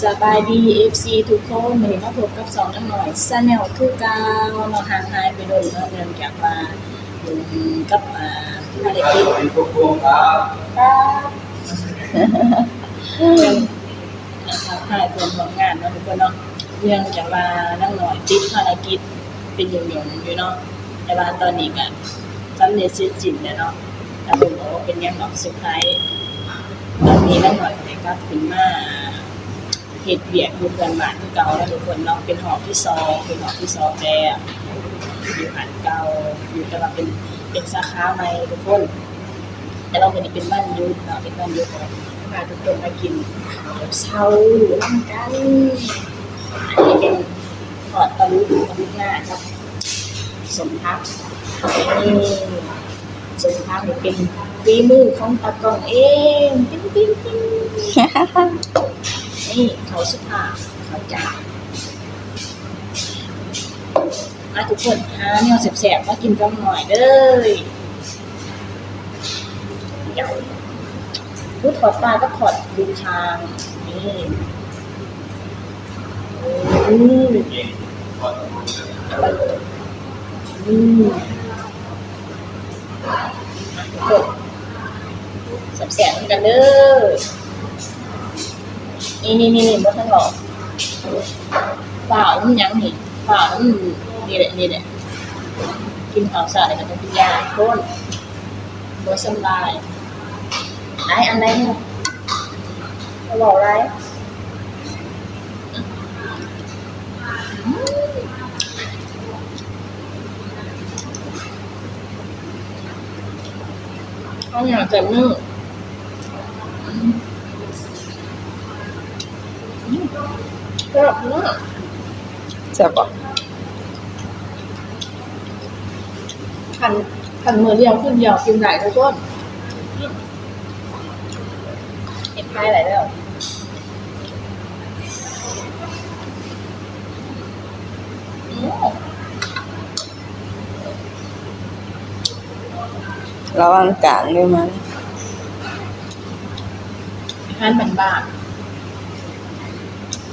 สบายดี FC ทุกคนวันนี้มาพบกับสองนักหน่อยซาแนลคือเกาวเนาะห่างหายไปโดนเนาะเนื่องจากว่าอยู่กับอ่าภารกิจครับยังห่างหายเป็นของงานเนาะทุกคนเนาะเนื่องจากว่านักหน่อยติดภารกิจเป็นอยู่ๆอยู่เนาะแต่ว่าตอนนี้ก็สำเร็จเสียจริงแล้วเนาะแต่ผมบอกว่าเป็นยังดอกสุดท้ายตอนนี้นักหน่อยเลยครับขึ้นมา เหตุเบียดอยู่เกินบาที่เก่าแล้วทุกคนเนาะเป็นหอบที่ซองเป็นหอบที่ซองแล้วอยู่หันเก่าอยู่แต่ว่าเป็นเป็นสาขาใหม่ทุกคน แต่เราเป็นเป็นบ้านยุทธเนาะเป็นบ้านยุทธของพาทุกคนมากินข้าวเช้าอยู่ร่วมกันอันนี้เป็นทอดตะลุกตะลุกหน้าครับ สมทับนี่สมทับนี่เป็นฝีมือของตากองเอง ติ๊งติ๊งติ๊ง นี่เขาสุภาพเขาจ๋ามาทุกคนหาเนี่ยแสบๆมากินกันหน่อยเด้อเดี๋ยวรูถอดปลาก็ถอดดูทางนี่อืมอืมทุกคนแสบๆกันเด้อ นี่นี่นี่นี่บ่ทันหรอกฝ่าวมันยังนี่ฝ่าวมันนี่แหละนี่แหละกินข้าวสารอะไรกันเป็นยาโคนบ่สำบายไอ้อันไหนเนี่ยเขาบอกไรเขาอยากจะมือ ก็มากแซ่บบ่ขันขันมือเดียวขึ้นเดียวกินไหนทุกคนเห็นไพ่ไหนแล้วระวังกลางด้วยมันอาหารบ้านบ้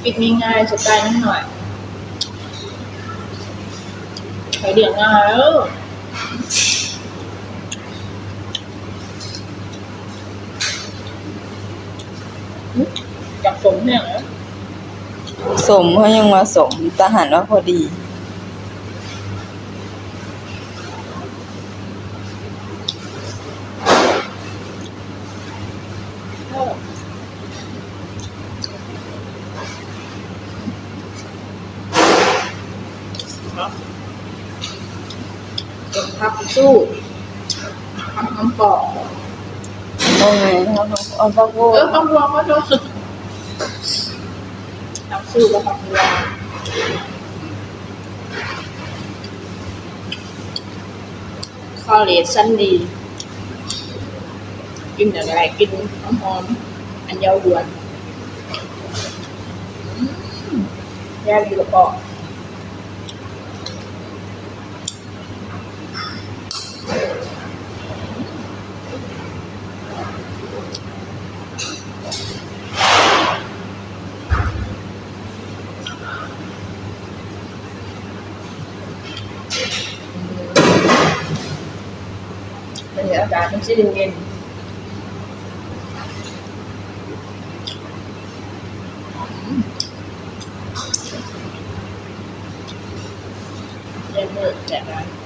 ปิดง่ายๆสไตล์นิดหน่อยใช้เดียงง่ายเออจับสมเนี่ยสมเขายังมาสมทหารว่าพอดี ครับเป็นพับสู้ทำคำปอกเอาไงเอาเอาพักโว้เออคำรวมก็ด้วยทำสู้กับคำรวมข้าวเหลดสั้นดี กินอะไรกินหอมๆอันยาวยวนอืมแย่ดีกว่าปอก เป็น อากา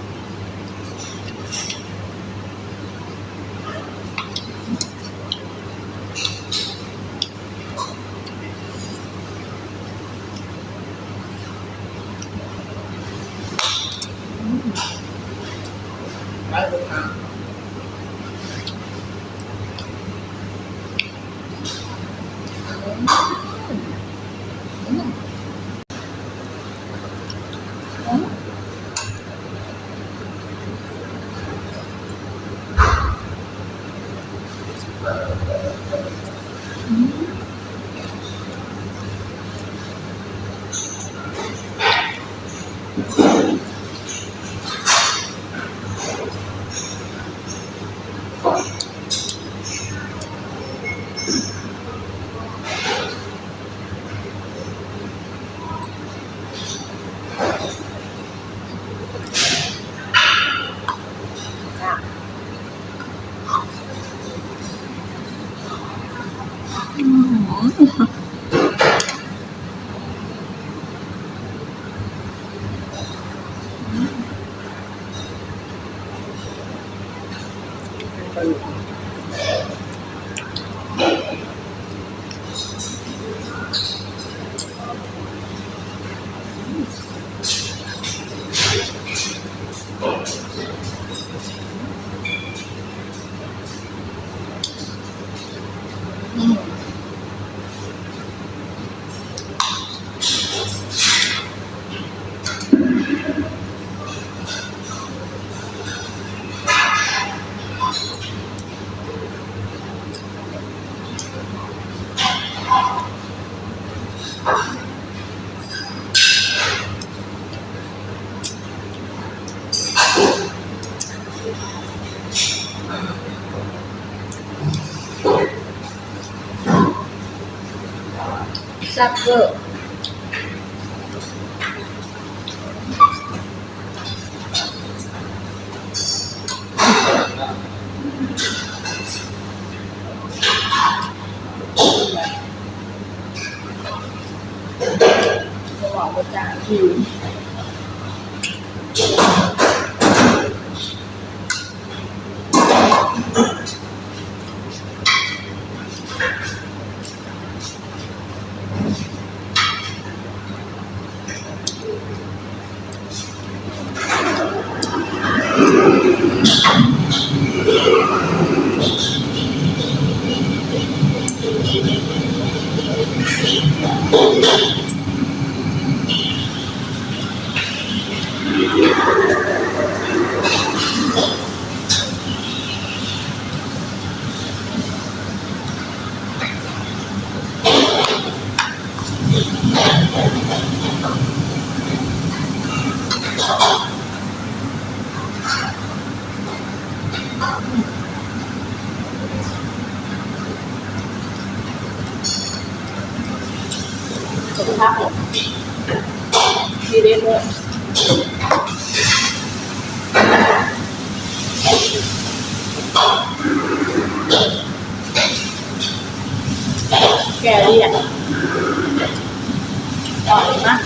แซ่บเวอร์จะบอกว่าจางคิว สุ ขภาพผมดีเด่นเลยแกเรียกต่อยมาก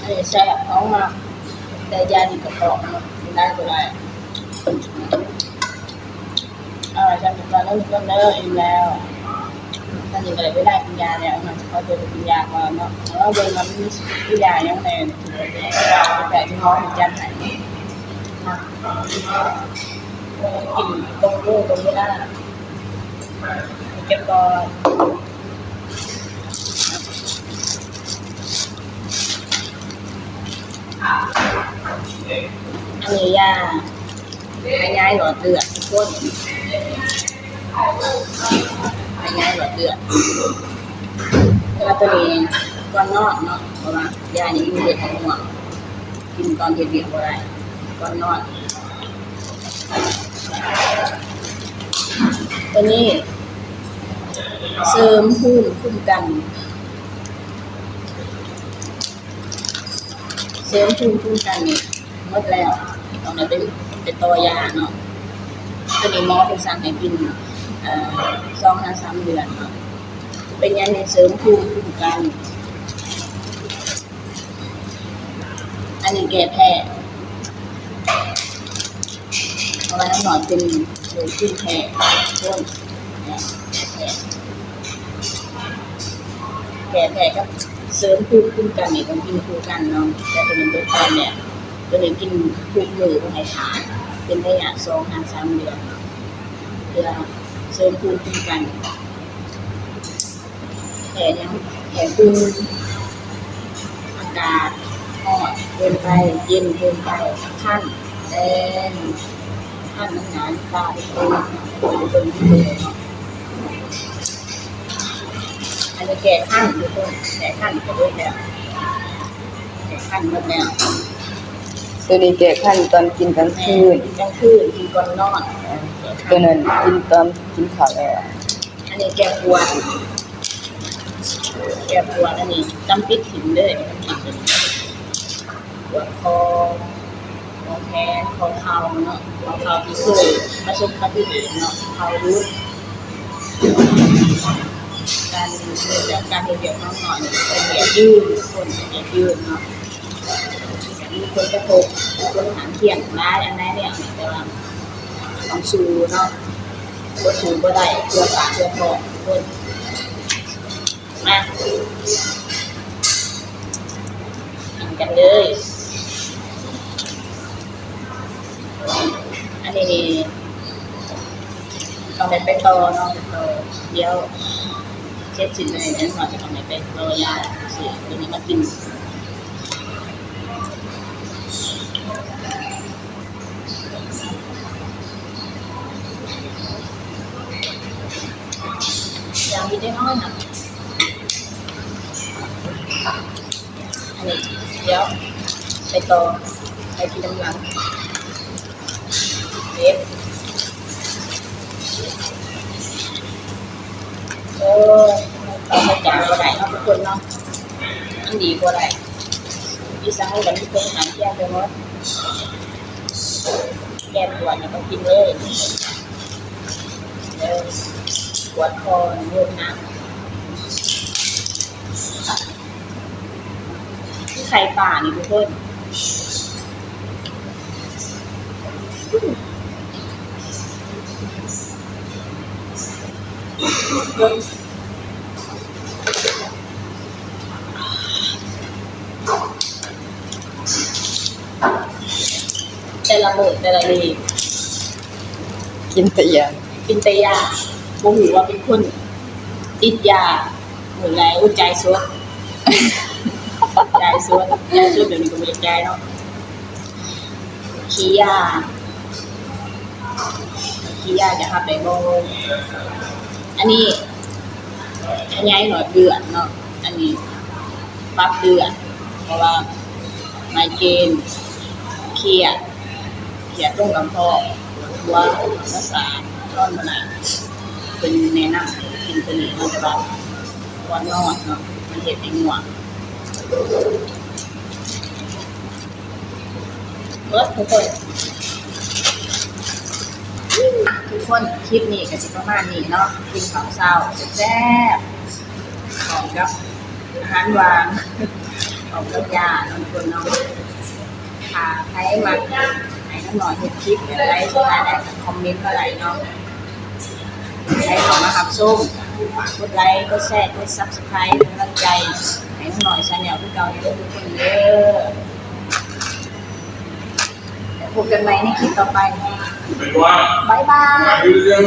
อันนี้แซ่บท้องมากแต่ยาดีกระเพาะเนาะกินได้ก็ได้อ่าฉันเป็นการเล่นก็ เนอร์อิ่มแล้วท่านยังไงไม่ได้กินยาแล้วมันจะเขาจะกินยาก่อนเนาะแล้วเวลามันไมีกินยายังไงถึงจะแต่ที่น้องมันยันไหนกินตรงรูตรงนี้ได้เก็บก่อนอันนี้ยาให้ย้ายหลอดเลือดทุกคน ให้ย้ายหลอดเลือดแล้วตัวนี้ก่อนนอนเนาะเพราะว่ายานี้มีเด็กของหัวกินตอนเย็นๆก็ได้ก่อนนอนตัวนี้ เสริมภูมิคุ้มกัน เสริมภูมิคุ้มกันนี่หมดแล้วตอนนั้เป็นเป็นตัวยาเนาะตัวนี้หมอเป็นสั่งให้กิน สองห้าสามเดือน เป็นยาในเสริมภูมิคุ้มกัน อันนี้แก้แพ้เพราะว่าน้ำหนอนเป็นโรคขึ้นแพ้ต้นเนี่ยแก้แพ้กับเสริมภูมิคุ้มกันนี่ต้องกินคู่กันเนาะแต่ตัวนี้เป็นตอนเนี่ยตัวนี้กินทุกมือบ่ให้ขาเป็นระยะสองถึงสามเดือนเพื่อ เสริมภูมิคุ้มกันแผลยังแผลภูมิอากาศร้อนเกินไปเย็นเกินไปขั้นแดงขั้นน้ำหนานตาเป็นตัวเป็นตัวเนาะอันนี้แก่ขั้นทุกคนแก่ขั้นก็ด้วยแล้วแก่ขั้นหมดแล้ว ตัวนี้แก้คันตอนกินกลางคืนกลางคืนกินก่อนนอน ตัวนั้นกินตอนกินข้าวแล้วอันนี้แก้ปวดแก้ปวดอันนี้จำปิดถิ่นเลยจำปิดเลยปวดคอคอแขนคอเข่าเนาะคอเข่าที่เคยประสบอุบัติเหตุเนาะเข่ารุดการเรื่องการเรียนน้องหน่อยเป็นเหยียดยืดคนเหยียดยืดเนาะ มีคนกระทบคนหางเขียงร้ายอันนั้นเนี่ยแต่ว่าต้องสู้เนาะบ่ถูบ่ได้เพื่อปากเพื่อท้องเพิ่นมากินกันเลย อันนี้นี่ต้องไปไปต่อเนาะไปต่อเดี๋ยวเช็ดสินเลยนั้นเราจะต้องไปไปต่อยาสิตัวนี้มากิน ได้น้อยนะอันนี้เดี๋ยวไปต่อไปกินน้ำหลังเด็บเออเราไปจับก็ได้เนาะทุกคนเนาะอันดีกว่าได้อีสังให้กันทุกคนหาแก้ไปหมดแก้ปวดเนี่ยต้องกินเลยเออ ปวดคอเยอะนะที่ไข่ป่านี่ทุกคนแต่ละมื้อแต่ละลีกินแต่ยากินแต่ยา บ่หูว่าเป็นคนติดยาหมือนไรอุ้ใจสวดใจสวดใจสวดเดี๋ยวนี้ก็ไม่ใจเนาะขี้ยาขี้ยาจะทำได้บ่อันนี้ขยายหน่อยเดือนเนาะอันนี้ปรับเดือนเพราะว่าไมเกรนเครียดเครียดตรงลำคอหัวประสาทร้อนมาไหน เป็นแนะนำกินตัวนี้มันจะแบบก่อนนอนเนาะมันเห็ดให้ง่วเบิดทุกคนทุกคนคลิปนี้ก็สิประมาณนี้เนาะกินข้าวเช้าแซ่บของกับอาหารวานของกับยานาะทุกคนเนาะค่ะใครมาให้น้องหน่อยเห็นคลิปอะไรสุดท้ายได้คอมเมนต์อะไรเนาะ ใครขอมาหับส้มฝากกดไลค์กดแชร์กดซับสไครต์เป็นกำลังใจให้น้องหน่อยชาแนลพี่เก่าเยอะทุกคนเด้อะพบกันใหม่ในคลิปต่อไปนว่าบ๊ายบายเรื่อง